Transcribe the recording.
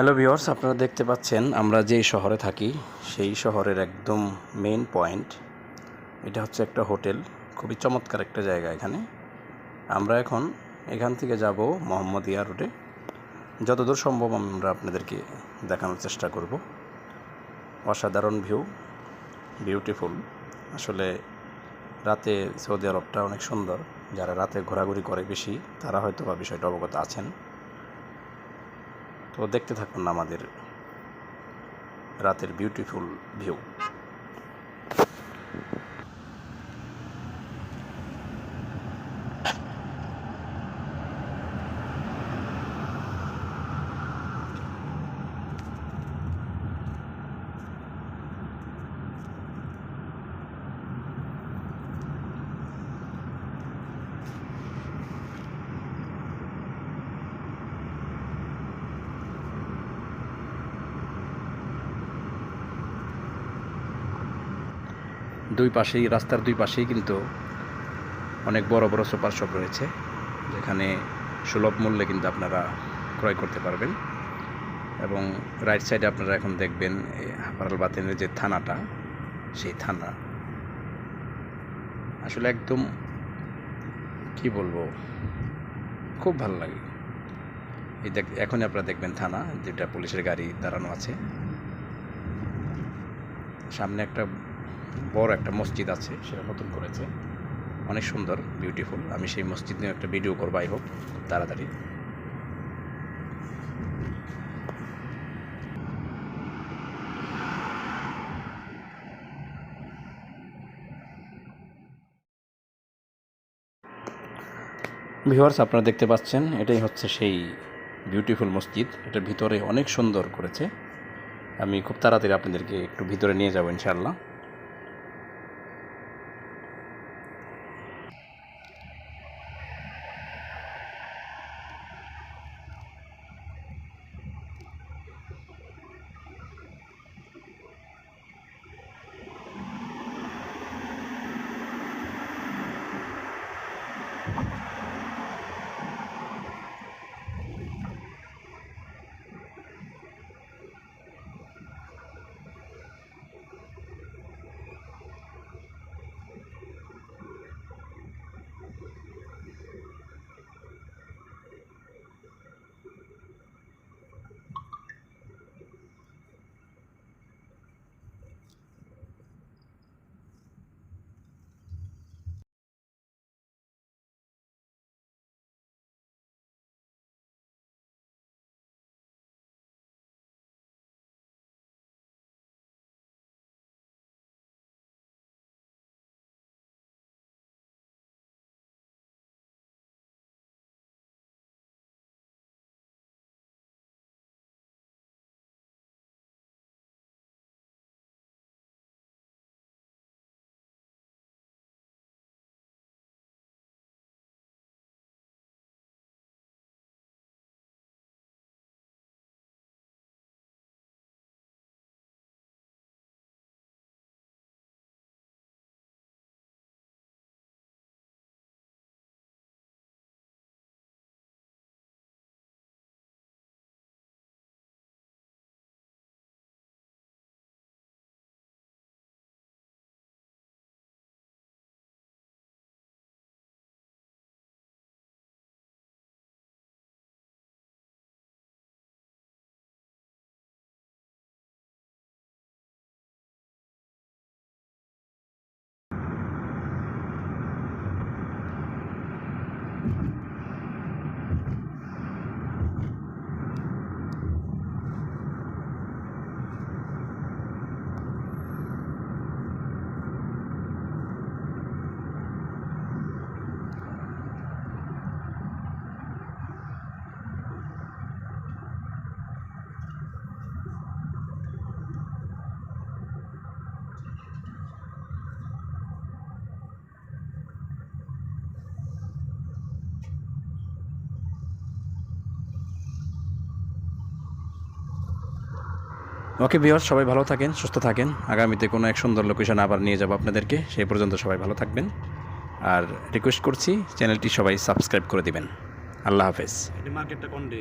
Hello viewers আপনারা দেখতে পাচ্ছেন, আমরা যেই শহরে থাকি, সেই শহরের একদম মেন পয়েন্ট এটা হচ্ছে একটা হোটেল, খুবই চমৎকার একটা জায়গা এখানে। আমরা এখন এখান থেকে যাব মোহাম্মদিয়া রোডে। যতদূর সম্ভব আমরা আপনাদেরকে দেখানোর চেষ্টা করব। অসাধারণ ভিউ বিউটিফুল আসলে রাতে সৌদি আরবটা অনেক সুন্দর, যারা রাতে ঘোরাঘুরি করে বেশি, তারা হয়তো বা বিষয়টা অবগত আছেন। তো দেখতে থাকুন আমাদের রাতের বিউটিফুল ভিউ দুই পাশেই, রাস্তার দুই পাশেই কিন্তু অনেক বড় বড় সুপার শপ রয়েছে, যেখানে সুলভ মূল্যে কিন্তু আপনারা ক্রয় করতে পারবেন। এবং রাইট সাইডে আপনারা এখন দেখবেন এই হাপারাল বাতেনের যে থানাটা, সেই থানা। আসলে একদম কি বলব, খুব ভালো লাগে। এই দেখ, এখনই আপনারা দেখবেন থানা, যেটা পুলিশের গাড়ি দাঁড়ানো আছে। সামনে একটা বড় একটা মসজিদ আছে, সেটা নতুন করেছে। অনেক সুন্দর বিউটিফুল আমি সেই মসজিদ নিয়ে একটা ভিডিও করব আই হোপ খুব তাড়াতাড়ি। ভিউয়ার্স আপনারা দেখতে পাচ্ছেন, এটাই হচ্ছে সেই বিউটিফুল মসজিদ। এটার ভিতরে অনেক সুন্দর করেছে। আমি খুব তাড়াতাড়ি আপনাদেরকে একটু ভিতরে নিয়ে যাব, ইনশাআল্লাহ। ওকে বিহার সবাই ভালো থাকেন সুস্থ থাকেন। আগামীতে কোনো এক সুন্দর লোকেশন আবার নিয়ে যাব আপনাদেরকে। সেই পর্যন্ত সবাই ভালো থাকবেন। আর রিকোয়েস্ট করছি চ্যানেলটি সবাই সাবস্ক্রাইব করে দিবেন। আল্লাহ হাফেজ। মার্কেটটা কোন ডে